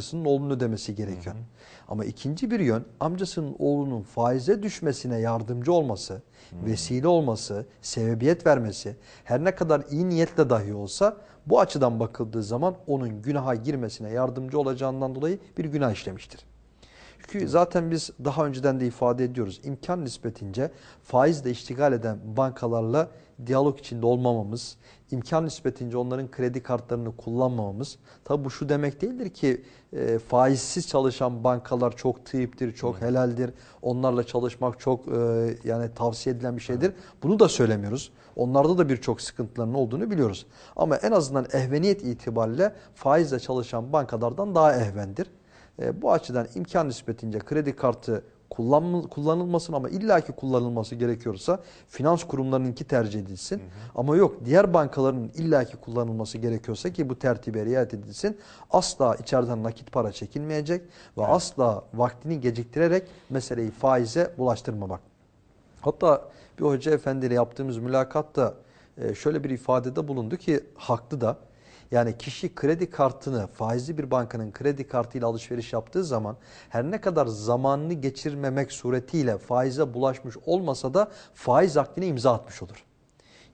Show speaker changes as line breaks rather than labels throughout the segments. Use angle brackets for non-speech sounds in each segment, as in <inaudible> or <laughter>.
amcasının oğlunun ödemesi gerekiyor. Ama ikinci bir yön amcasının oğlunun faize düşmesine yardımcı olması, vesile olması, sebebiyet vermesi her ne kadar iyi niyetle dahi olsa bu açıdan bakıldığı zaman onun günaha girmesine yardımcı olacağından dolayı bir günah işlemiştir. Çünkü zaten biz daha önceden de ifade ediyoruz. İmkan nispetince faizle iştigal eden bankalarla diyalog içinde olmamamız, imkan nispetince onların kredi kartlarını kullanmamamız. Tabi bu şu demek değildir ki e, faizsiz çalışan bankalar çok tıyiptir, çok helaldir. Onlarla çalışmak çok e, yani tavsiye edilen bir şeydir. Bunu da söylemiyoruz. Onlarda da birçok sıkıntıların olduğunu biliyoruz. Ama en azından ehveniyet itibariyle faizle çalışan bankalardan daha ehvendir. E, bu açıdan imkan nispetince kredi kartı kullanılmasın ama illaki kullanılması gerekiyorsa finans kurumlarınınki tercih edilsin. Hı hı. Ama yok diğer bankaların illaki kullanılması gerekiyorsa ki bu tertibe riayet edilsin. Asla içeriden nakit para çekilmeyecek ve evet. asla vaktini geciktirerek meseleyi faize bulaştırmamak. Hatta bir hoca efendiyle yaptığımız mülakatta e, şöyle bir ifadede bulundu ki haklı da. Yani kişi kredi kartını faizli bir bankanın kredi kartıyla alışveriş yaptığı zaman her ne kadar zamanını geçirmemek suretiyle faize bulaşmış olmasa da faiz akdine imza atmış olur.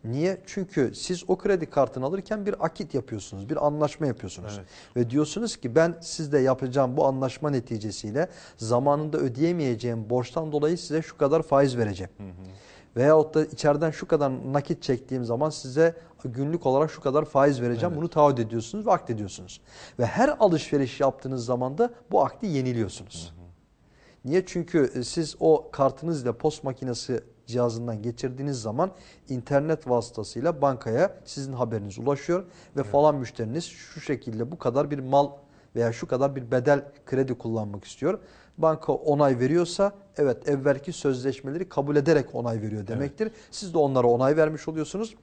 Niye? Çünkü siz o kredi kartını alırken bir akit yapıyorsunuz, bir anlaşma yapıyorsunuz. Evet. Ve diyorsunuz ki ben sizde yapacağım bu anlaşma neticesiyle zamanında ödeyemeyeceğim borçtan dolayı size şu kadar faiz vereceğim. Hı hı. Veyahut da içeriden şu kadar nakit çektiğim zaman size günlük olarak şu kadar faiz vereceğim. Evet. Bunu taahhüt ediyorsunuz ve akd ediyorsunuz. Ve her alışveriş yaptığınız zaman da bu akdi yeniliyorsunuz. Hı hı. Niye? Çünkü e, siz o kartınızla post makinesi cihazından geçirdiğiniz zaman internet vasıtasıyla bankaya sizin haberiniz ulaşıyor ve evet. falan müşteriniz şu şekilde bu kadar bir mal veya şu kadar bir bedel kredi kullanmak istiyor. Banka onay veriyorsa evet evvelki sözleşmeleri kabul ederek onay veriyor demektir. Evet. Siz de onlara onay vermiş oluyorsunuz.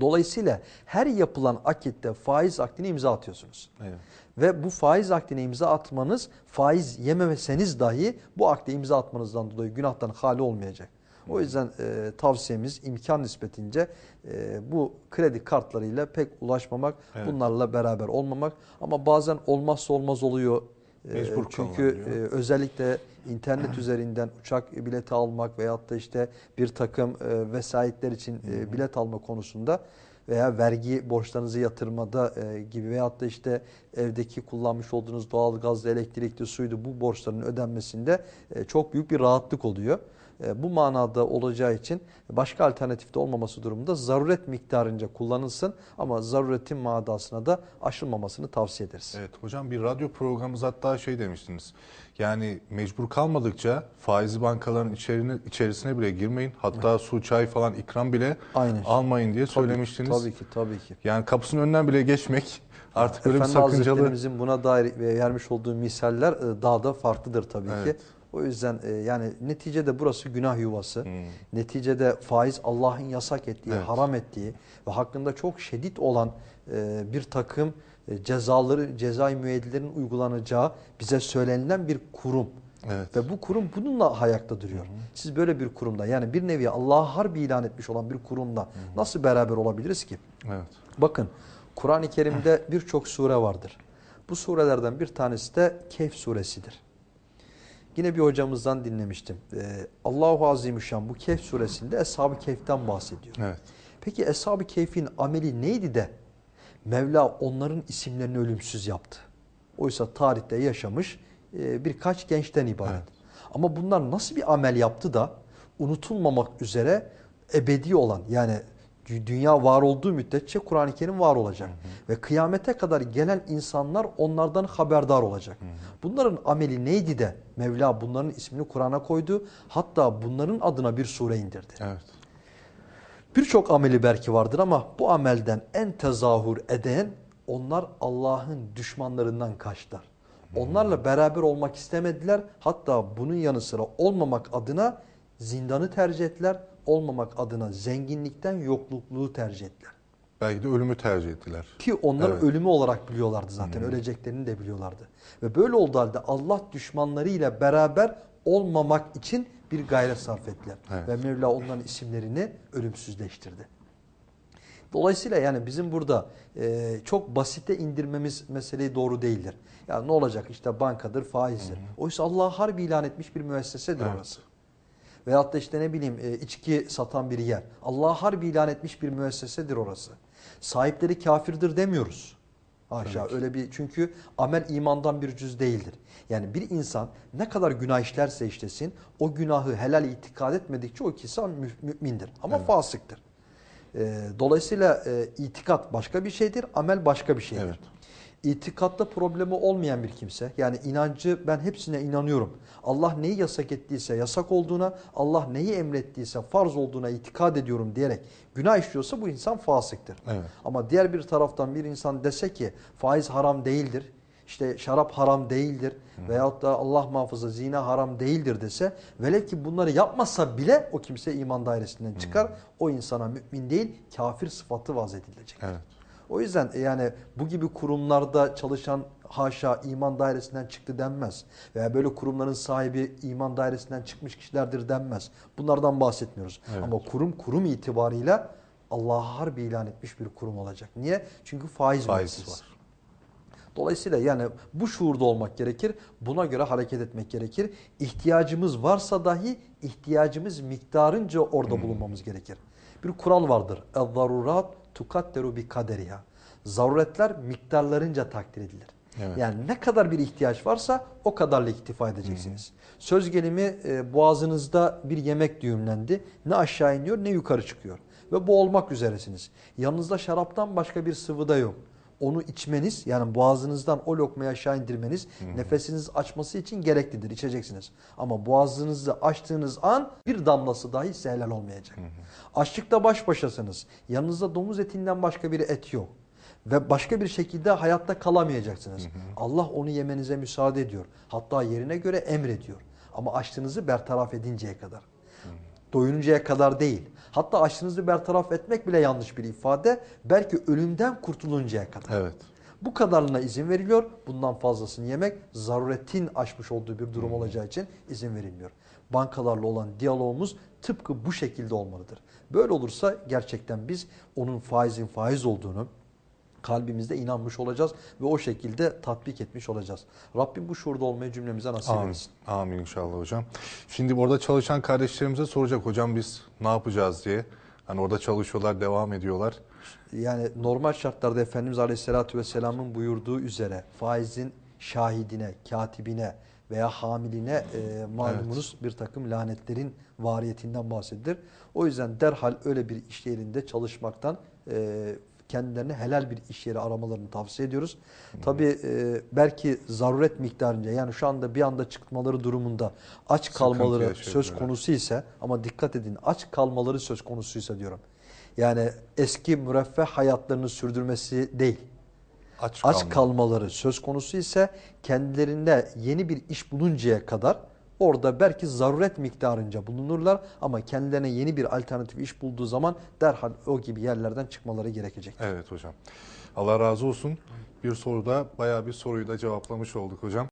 Dolayısıyla her yapılan akitte faiz akdine imza atıyorsunuz. Evet. Ve bu faiz akdine imza atmanız faiz yememeseniz dahi bu akde imza atmanızdan dolayı günahtan hali olmayacak. O yüzden e, tavsiyemiz imkan nispetince e, bu kredi kartlarıyla pek ulaşmamak, evet. bunlarla beraber olmamak. Ama bazen olmazsa olmaz oluyor. E, Mecbur Çünkü e, özellikle internet üzerinden uçak bileti almak veyahut da işte bir takım e, vesayetler için e, bilet alma konusunda veya vergi borçlarınızı yatırmada e, gibi veyahut da işte evdeki kullanmış olduğunuz doğal gazlı, elektrikli, suydu bu borçların ödenmesinde e, çok büyük bir rahatlık oluyor. E, bu manada olacağı için başka alternatifte olmaması durumunda zaruret miktarınca kullanılsın ama zaruretin madasına da aşılmamasını tavsiye ederiz.
Evet hocam bir radyo programımız hatta şey demiştiniz. Yani mecbur kalmadıkça faizli bankaların içerine, içerisine bile girmeyin. Hatta su, çay falan ikram bile Aynen. almayın diye tabii, söylemiştiniz.
Tabii ki, tabii ki.
Yani kapısının önünden bile geçmek artık böyle Efendi bir sakıncalı.
Hazretlerimizin buna dair vermiş olduğu misaller e, daha da farklıdır tabii evet. ki. O yüzden e, yani neticede burası günah yuvası. Hmm. Neticede faiz Allah'ın yasak ettiği, evet. haram ettiği ve hakkında çok şiddet olan e, bir takım e, cezaları, cezai müeyyidilerin uygulanacağı bize söylenilen bir kurum. Evet. Ve bu kurum bununla ayakta duruyor. Hı hı. Siz böyle bir kurumda yani bir nevi Allah'a harbi ilan etmiş olan bir kurumda hı hı. nasıl beraber olabiliriz ki? Evet. Bakın Kur'an-ı Kerim'de <laughs> birçok sure vardır. Bu surelerden bir tanesi de Kehf suresidir. Yine bir hocamızdan dinlemiştim. Ee, Allahu Azimüşşan bu Kehf suresinde Eshab-ı Kehf'ten bahsediyor. Evet. Peki Eshab-ı Kehf'in ameli neydi de Mevla onların isimlerini ölümsüz yaptı? Oysa tarihte yaşamış e, birkaç gençten ibaret. Evet. Ama bunlar nasıl bir amel yaptı da unutulmamak üzere ebedi olan yani dünya var olduğu müddetçe Kur'an-ı Kerim var olacak. Hı hı. Ve kıyamete kadar gelen insanlar onlardan haberdar olacak. Hı hı. Bunların ameli neydi de Mevla bunların ismini Kur'an'a koydu. Hatta bunların adına bir sure indirdi. Evet. Birçok ameli belki vardır ama bu amelden en tezahür eden onlar Allah'ın düşmanlarından kaçtılar. Onlarla beraber olmak istemediler. Hatta bunun yanı sıra olmamak adına zindanı tercih ettiler olmamak adına zenginlikten yoklukluğu tercih ettiler.
Belki de ölümü tercih ettiler.
Ki onlar evet. ölümü olarak biliyorlardı zaten. Hmm. Öleceklerini de biliyorlardı. Ve böyle olduğu halde Allah düşmanlarıyla beraber olmamak için bir gayret sarf ettiler. Evet. Ve Mevla onların isimlerini ölümsüzleştirdi. Dolayısıyla yani bizim burada e, çok basite indirmemiz meseleyi doğru değildir. Yani ne olacak işte bankadır, faizdir. Oysa Allah'a harbi ilan etmiş bir müessesedir
Evet.
orası. Veyahut da işte ne bileyim e, içki satan bir yer. Allah'a harbi ilan etmiş bir müessesedir orası. Sahipleri kafirdir demiyoruz. Haşa öyle bir çünkü amel imandan bir cüz değildir. Yani bir insan ne kadar günah işlerse işlesin o günahı helal itikad etmedikçe o kişi mü- mümindir ama fasıktır. E, dolayısıyla e, itikat başka bir şeydir, amel başka bir şeydir.
Evet.
İtikatta problemi olmayan bir kimse yani inancı ben hepsine inanıyorum. Allah neyi yasak ettiyse yasak olduğuna, Allah neyi emrettiyse farz olduğuna itikad ediyorum diyerek günah işliyorsa bu insan fasıktır.
Evet.
Ama diğer bir taraftan bir insan dese ki faiz haram değildir, işte şarap haram değildir veyahut da Allah muhafaza zina haram değildir dese velev ki bunları yapmasa bile o kimse iman dairesinden çıkar. O insana mümin değil kafir sıfatı vaz edilecek.
Evet.
O yüzden e, yani bu gibi kurumlarda çalışan haşa iman dairesinden çıktı denmez. Veya böyle kurumların sahibi iman dairesinden çıkmış kişilerdir denmez. Bunlardan bahsetmiyoruz.
Evet.
Ama kurum kurum itibarıyla Allah'a harbi ilan etmiş bir kurum olacak. Niye? Çünkü faiz,
Faiz
müessesesi.
var.
Dolayısıyla yani bu şuurda olmak gerekir. Buna göre hareket etmek gerekir. İhtiyacımız varsa dahi ihtiyacımız miktarınca orada
Hmm.
bulunmamız gerekir. Bir kural vardır. اَذَّرُرَاتُ tukadderu bi kaderiha. Zaruretler miktarlarınca takdir edilir.
Evet.
Yani ne kadar bir ihtiyaç varsa o kadarla iktifa edeceksiniz. Hı hı. Söz gelimi e, boğazınızda bir yemek düğümlendi. Ne aşağı iniyor ne yukarı çıkıyor. Ve bu olmak üzeresiniz. Yanınızda şaraptan başka bir sıvı da yok. Onu içmeniz yani boğazınızdan o lokmayı aşağı indirmeniz nefesiniz açması için gereklidir. içeceksiniz. Ama boğazınızı açtığınız an bir damlası dahi size helal olmayacak. Açlıkta baş başasınız. Yanınızda domuz etinden başka bir et yok. Ve başka bir şekilde hayatta kalamayacaksınız. Allah onu yemenize müsaade ediyor. Hatta yerine göre emrediyor. Ama açlığınızı bertaraf edinceye kadar. Doyuncaya kadar değil. Hatta açlığınızı bertaraf etmek bile yanlış bir ifade. Belki ölümden kurtuluncaya kadar.
Evet.
Bu kadarına izin veriliyor. Bundan fazlasını yemek zaruretin aşmış olduğu bir durum olacağı için izin verilmiyor. Bankalarla olan diyalogumuz tıpkı bu şekilde olmalıdır. Böyle olursa gerçekten biz onun faizin faiz olduğunu kalbimizde inanmış olacağız ve o şekilde tatbik etmiş olacağız. Rabbim bu şuurda olmayı cümlemize nasip
Amin.
etsin.
Amin inşallah hocam. Şimdi orada çalışan kardeşlerimize soracak hocam biz ne yapacağız diye. Hani orada çalışıyorlar, devam ediyorlar.
Yani normal şartlarda Efendimiz Aleyhisselatü Vesselam'ın buyurduğu üzere faizin şahidine, katibine veya hamiline e, malumunuz bir takım lanetlerin variyetinden bahsedilir. O yüzden derhal öyle bir iş yerinde çalışmaktan e, kendilerine helal bir iş yeri aramalarını tavsiye ediyoruz. Tabii e, belki zaruret miktarınca yani şu anda bir anda çıkmaları durumunda aç
Sıkıntı
kalmaları söz konusu ise ama dikkat edin aç kalmaları söz konusuysa diyorum. Yani eski müreffeh hayatlarını sürdürmesi değil.
Aç,
Aç
kalma.
kalmaları söz konusu ise kendilerinde yeni bir iş buluncaya kadar orada belki zaruret miktarınca bulunurlar ama kendilerine yeni bir alternatif iş bulduğu zaman derhal o gibi yerlerden çıkmaları gerekecek.
Evet hocam. Allah razı olsun. Bir soruda bayağı bir soruyu da cevaplamış olduk hocam.